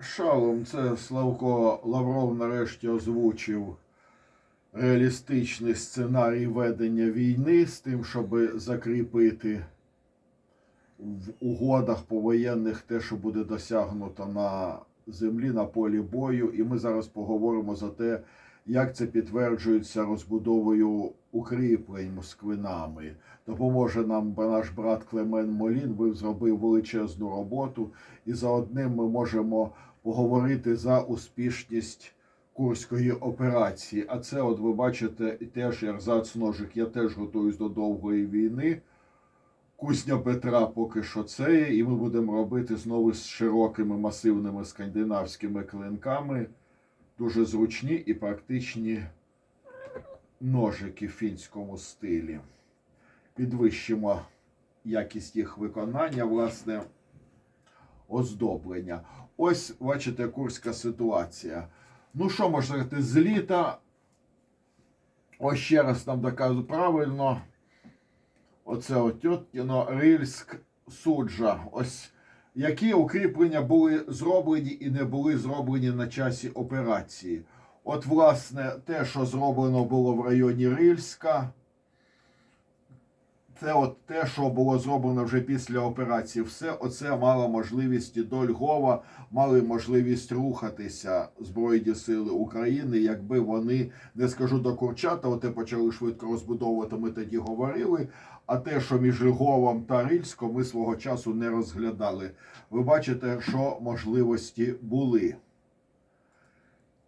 Шалом, це Славко Лавров нарешті озвучив реалістичний сценарій ведення війни з тим, щоб закріпити в угодах повоєнних те, що буде досягнуто на землі, на полі бою. І ми зараз поговоримо за те, як це підтверджується розбудовою укріплень москвинами. Допоможе нам наш брат Клемен Молін. Ви зробив величезну роботу, і за одним ми можемо поговорити за успішність курської операції. А це, от ви бачите, теж Ярзац Ножик. Я теж готуюсь до довгої війни. Кузня Петра поки що це, є, і ми будемо робити знову з широкими масивними скандинавськими клинками. Дуже зручні і практичні ножики в фінському стилі. Підвищимо якість їх виконання, власне, оздоблення. Ось, бачите, курська ситуація. Ну, що можна сказати, з літа. Ось ще раз нам доказую правильно. Оце от Тьоткіно, Рильськ, Суджа. Ось які укріплення були зроблені і не були зроблені на часі операції. От, власне, те, що зроблено було в районі Рильська, це от те, що було зроблено вже після операції. Все оце мало можливість і до Львова, мали можливість рухатися Збройні Сили України, якби вони, не скажу до Курчата, те почали швидко розбудовувати, ми тоді говорили. А те, що між Львовом та Рильськом, ми свого часу не розглядали. Ви бачите, що можливості були.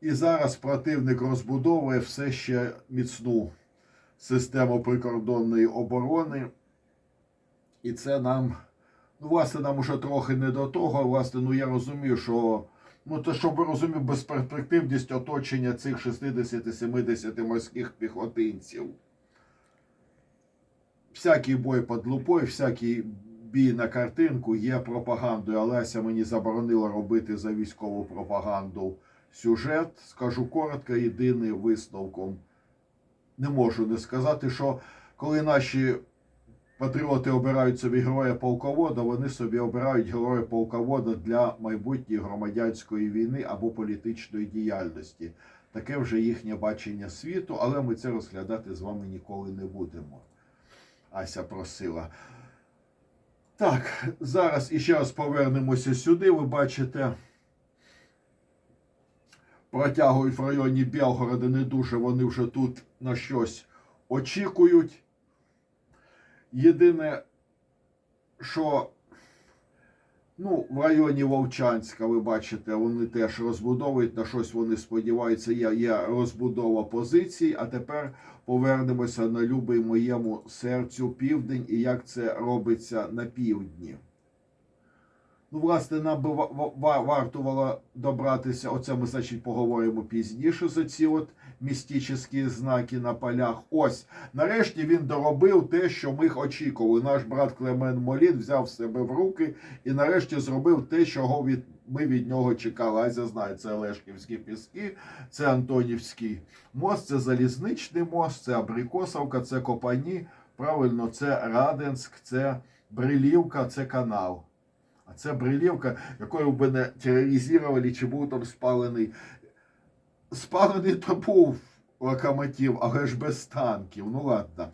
І зараз противник розбудовує все ще міцну систему прикордонної оборони. І це нам, ну, власне, нам уже трохи не до того. Власне, ну я розумію, що ну то щоб ви розуміли, безперспективність оточення цих 60-70 морських піхотинців. Всякий бой під лупою, всякий бій на картинку є пропагандою. Олеся мені заборонила робити за військову пропаганду сюжет. Скажу коротко, єдиним висновком не можу не сказати, що коли наші патріоти обирають собі героя полковода, вони собі обирають героя полковода для майбутньої громадянської війни або політичної діяльності. Таке вже їхнє бачення світу, але ми це розглядати з вами ніколи не будемо. Ася просила. Так, зараз іще раз повернемося сюди. Ви бачите протягують в районі Білгорода не дуже, вони вже тут на щось очікують. Єдине, що ну, в районі Вовчанська, ви бачите, вони теж розбудовують, на щось вони сподіваються, є, є розбудова позицій. А тепер повернемося на любий моєму серцю південь і як це робиться на півдні. Ну, власне, нам би ва- ва- варто було добратися. Оце ми, значить, поговоримо пізніше за ці от містичні знаки на полях. Ось, нарешті він доробив те, що ми очікували. Наш брат Клемен Молін взяв себе в руки і нарешті зробив те, чого від, ми від нього чекали. Азя знає, це Олешківські піски, це Антонівський мост, це залізничний мост, це Абрикосовка, це Копані. Правильно, це Раденськ, це Брилівка, це канал. А це брилівка, якою б не тероризували, чи був там спалений. Спалений то був локомотив, але ж без танків. Ну ладно.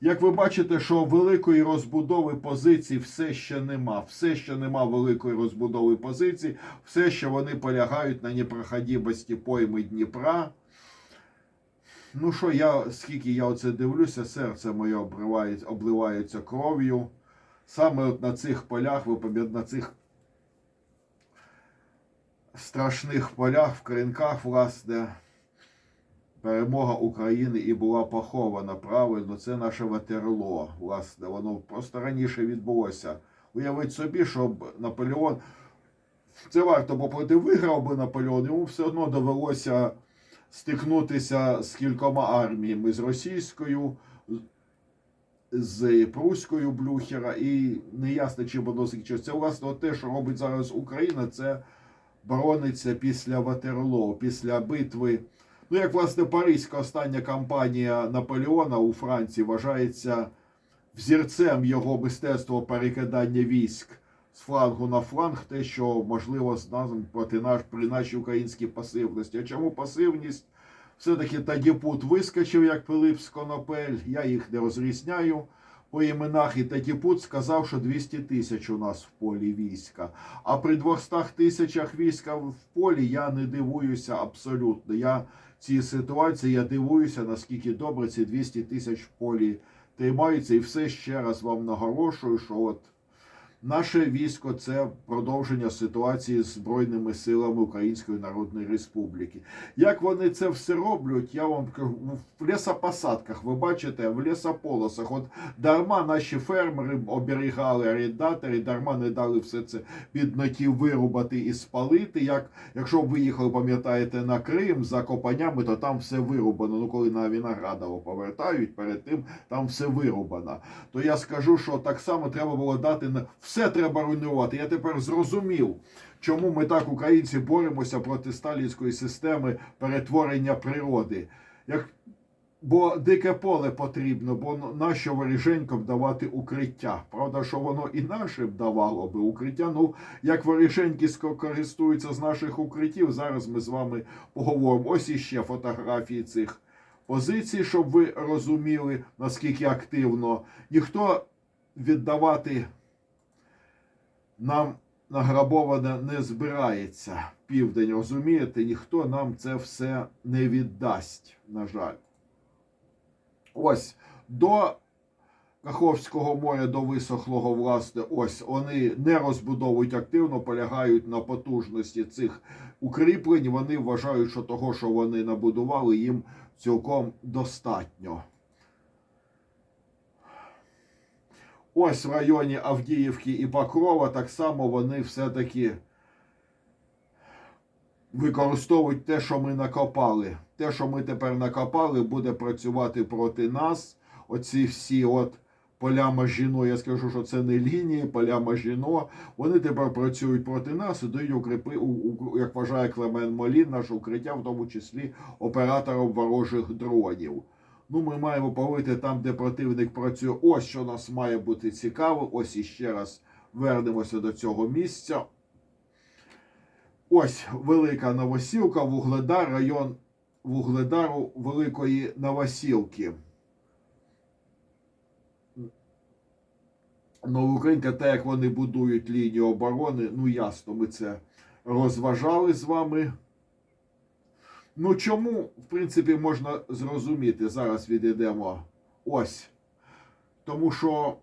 Як ви бачите, що великої розбудови позицій все ще нема. Все ще нема великої розбудови позицій, все ще вони полягають на непроходимості пойми Дніпра. Ну що, я, скільки я оце дивлюся, серце моє обливається кров'ю. Саме от на цих полях, на цих страшних полях в Кринках, власне, перемога України і була похована правильно. Це наше Ватерло. Власне, воно просто раніше відбулося. Уявіть собі, щоб Наполеон. Це варто, бо проти виграв би Наполеон, йому все одно довелося стикнутися з кількома арміями з російською, з Пруською Блюхера, і неясно, чим воно закінчиться. Це власне те, що робить зараз Україна, це борониться після Ватерлоо, після битви. Ну, як власне Паризька остання кампанія Наполеона у Франції вважається взірцем його мистецтва перекидання військ з флангу на фланг те, що можливо з проти наш при нашій українській пасивності. А чому пасивність? Все-таки Тадіпут вискочив, як Пилип з Конопель. Я їх не розрізняю по іменах. І Тадіпут сказав, що 200 тисяч у нас в полі війська. А при 200 тисячах війська в полі я не дивуюся абсолютно. Я цій ситуації я дивуюся, наскільки добре ці 200 тисяч в полі тримаються. І все ще раз вам наголошую, що от наше військо це продовження ситуації з Збройними силами Української Народної Республіки. Як вони це все роблять, я вам кажу, в лісопосадках, ви бачите, в лісополосах. От дарма наші фермери оберігали орендатори, дарма не дали все це бідноті вирубати і спалити. Як, якщо ви їхали, пам'ятаєте, на Крим за копаннями, то там все вирубано. Ну, коли на Віноградово повертають, перед тим там все вирубано. То я скажу, що так само треба було дати на треба руйнувати. Я тепер зрозумів, чому ми так, українці, боремося проти сталінської системи перетворення природи. Як Бо дике поле потрібно, бо нащо воріженьком давати укриття? Правда, що воно і наше б давало би укриття. Ну, як воріженьки користуються з наших укриттів, зараз ми з вами поговоримо. Ось іще фотографії цих позицій, щоб ви розуміли, наскільки активно. Ніхто віддавати нам награбоване не збирається. Південь, розумієте, ніхто нам це все не віддасть, на жаль. Ось до Каховського моря до висохлого, власне, ось вони не розбудовують активно, полягають на потужності цих укріплень. Вони вважають, що того, що вони набудували, їм цілком достатньо. Ось в районі Авдіївки і Покрова так само вони все-таки використовують те, що ми накопали. Те, що ми тепер накопали, буде працювати проти нас. Оці всі от поля Мажіно, я скажу, що це не лінії, поля Мажіно. Вони тепер працюють проти нас і дають укріпи, як вважає Клемен Молін, наше укриття, в тому числі оператором ворожих дронів. Ну, ми маємо повити там, де противник працює. Ось що нас має бути цікаво. Ось іще раз вернемося до цього місця. Ось велика Новосілка, Вугледар, район Вугледару Великої Новосілки. Новоукраїнка, те, як вони будують лінію оборони, ну ясно, ми це розважали з вами. Ну чому, в принципі, можна зрозуміти, зараз відійдемо ось. Тому що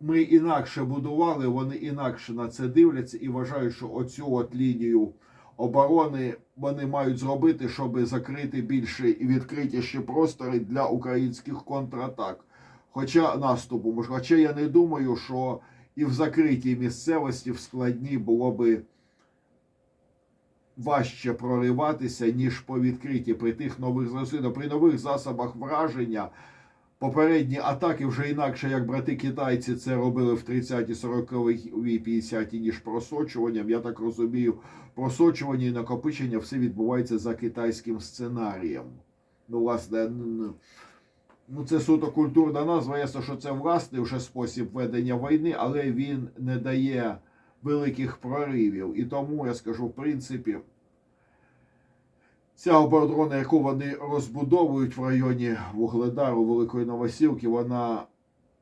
ми інакше будували, вони інакше на це дивляться і вважають, що оцю от лінію оборони вони мають зробити, щоб закрити більше і відкритіші простори для українських контратак. Хоча наступу, хоча я не думаю, що і в закритій місцевості в складній було би важче прориватися, ніж по відкритій при тих нових засобах, при нових засобах враження. Попередні атаки вже інакше, як брати китайці це робили в 30-ті, 40-ті, 50-ті, ніж просочуванням. Я так розумію, просочування і накопичення все відбувається за китайським сценарієм. Ну, власне, ну це суто культурна назва. Ясно, що це власний вже спосіб ведення війни, але він не дає великих проривів. І тому я скажу, в принципі, ця оборона, яку вони розбудовують в районі Вугледару, Великої Новосілки, вона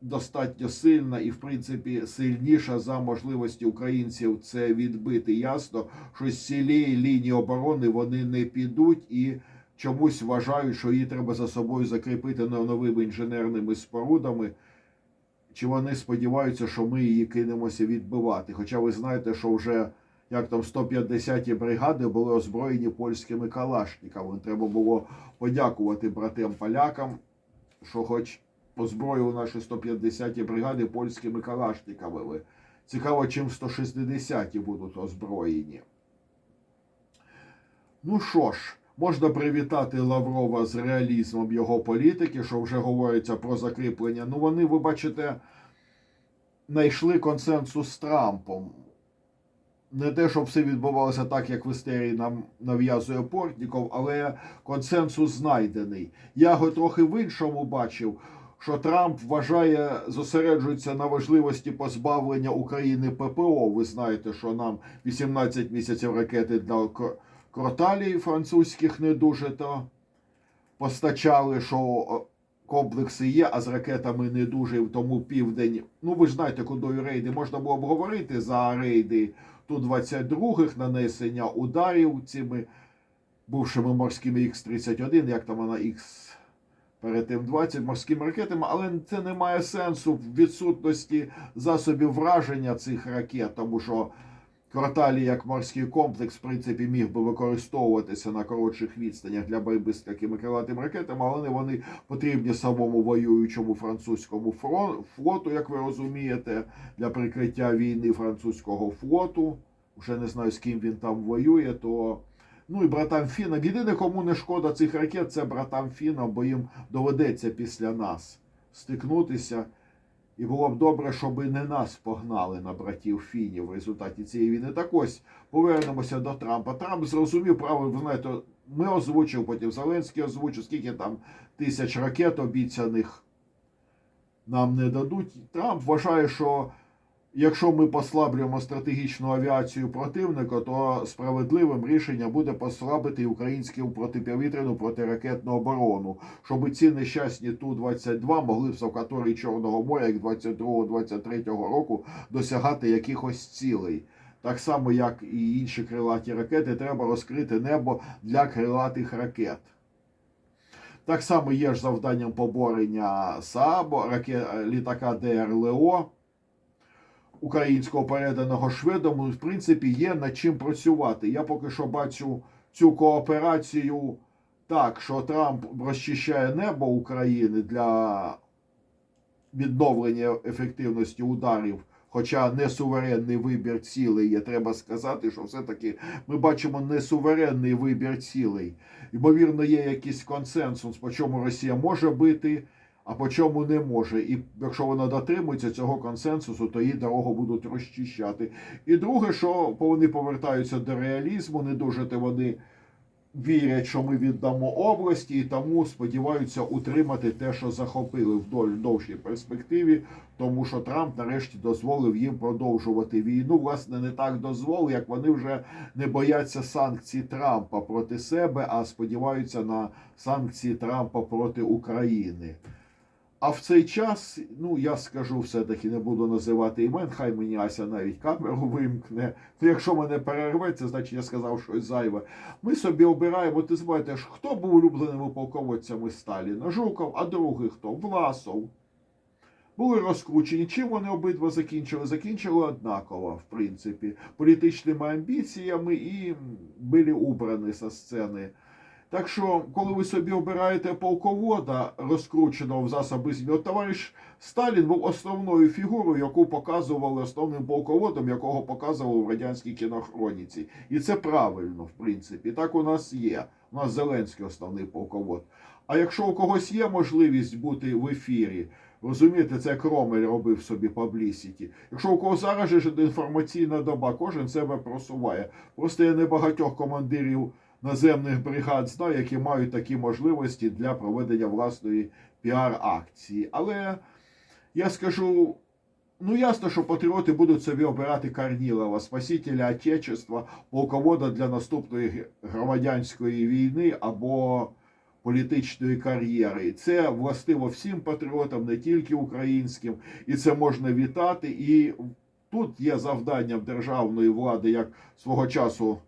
достатньо сильна і, в принципі, сильніша за можливості українців це відбити. Ясно, що з цієї лінії оборони вони не підуть і чомусь вважають, що її треба за собою закріпити новими інженерними спорудами. Чи вони сподіваються, що ми її кинемося відбивати? Хоча ви знаєте, що вже як там 150-ті бригади були озброєні польськими калашниками. Треба було подякувати братам полякам, що хоч озброїли наші 150-ті бригади польськими калашниками. Цікаво, чим 160-ті будуть озброєні. Ну що ж, можна привітати Лаврова з реалізмом його політики, що вже говориться про закріплення. Ну, вони, ви бачите, знайшли консенсус з Трампом. Не те, щоб все відбувалося так, як в істерії нам нав'язує Портніков, але консенсус знайдений. Я його трохи в іншому бачив, що Трамп вважає, зосереджується на важливості позбавлення України ППО. Ви знаєте, що нам 18 місяців ракети для Кроталій французьких не дуже то постачали, що комплекси є, а з ракетами не дуже, тому південь. Ну ви знаєте, куди рейди можна було б говорити за рейди ту 22-х нанесення ударів цими бувшими морськими Х-31, як там вона Х перед тим 20 морськими ракетами, але це не має сенсу в відсутності засобів враження цих ракет, тому що Кроталі як морський комплекс, в принципі, міг би використовуватися на коротших відстанях для боротьби з такими крилатими ракетами, але вони потрібні самому воюючому французькому флоту, як ви розумієте, для прикриття війни французького флоту. Вже не знаю, з ким він там воює, то. Ну і братам Фінам. Єдине, кому не шкода цих ракет, це братам Фінам, бо їм доведеться після нас стикнутися. І було б добре, щоб не нас погнали на братів Фіні в результаті цієї війни. Так ось повернемося до Трампа. Трамп зрозумів право, ви знаєте, ми озвучив, потім Зеленський озвучив, скільки там тисяч ракет обіцяних нам не дадуть. Трамп вважає, що якщо ми послаблюємо стратегічну авіацію противника, то справедливим рішенням буде послабити українську протиповітряну протиракетну оборону, щоб ці нещасні Ту-22 могли в Савкаторії Чорного моря, як 22-23 року, досягати якихось цілей. Так само, як і інші крилаті ракети, треба розкрити небо для крилатих ракет. Так само є ж завданням поборення СААБО, ракет, літака ДРЛО українського переданого шведом, в принципі, є над чим працювати. Я поки що бачу цю кооперацію так, що Трамп розчищає небо України для відновлення ефективності ударів. Хоча не суверенний вибір цілей є, треба сказати, що все-таки ми бачимо не суверенний вибір цілей. Ймовірно, є якийсь консенсус, по чому Росія може бити, а по чому не може. І якщо вона дотримується цього консенсусу, то її дорогу будуть розчищати. І друге, що вони повертаються до реалізму, не дуже вони вірять, що ми віддамо області, і тому сподіваються утримати те, що захопили вдоль довшій перспективі, тому що Трамп нарешті дозволив їм продовжувати війну. Власне, не так дозволив, як вони вже не бояться санкцій Трампа проти себе, а сподіваються на санкції Трампа проти України. А в цей час, ну я скажу все-таки, не буду називати імен, хай мені Ася навіть камеру вимкне. Ну, якщо мене перерветься, значить я сказав щось зайве. Ми собі обираємо, ти знаєте, хто був улюбленими полководцями Сталіна? Жуков, а другий хто? Власов. Були розкручені. Чим вони обидва закінчили? Закінчили однаково, в принципі, політичними амбіціями і були убрані зі сцени. Так що, коли ви собі обираєте полковода, розкрученого в засоби змі, от товариш Сталін був основною фігурою, яку показували основним полководом, якого показували в радянській кінохроніці. І це правильно, в принципі. Так у нас є. У нас Зеленський основний полковод. А якщо у когось є можливість бути в ефірі, розумієте, це Кромель робив собі паблісіті. Якщо у кого зараз же інформаційна доба, кожен себе просуває. Просто я небагатьох командирів наземних бригад знаю, які мають такі можливості для проведення власної піар-акції. Але я скажу. Ну, ясно, що патріоти будуть собі обирати Корнілова, спасителя Отечества, полковода для наступної громадянської війни або політичної кар'єри. Це властиво всім патріотам, не тільки українським, і це можна вітати. І тут є завданням державної влади, як свого часу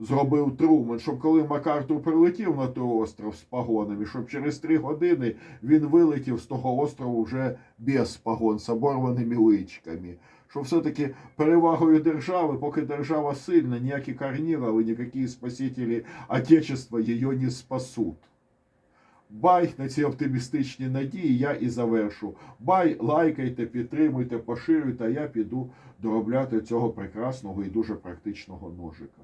зробив Труман, щоб коли Макартур прилетів на той остров з погонами, щоб через три години він вилетів з того острову вже без погон, з оборваними личками. Що все-таки перевагою держави, поки держава сильна, ніякі Корниловы, ніякі спасителі Отечества її не спасуть. Бай на ці оптимістичні надії я і завершу. Бай, лайкайте, підтримуйте, поширюйте, а я піду доробляти цього прекрасного і дуже практичного ножика.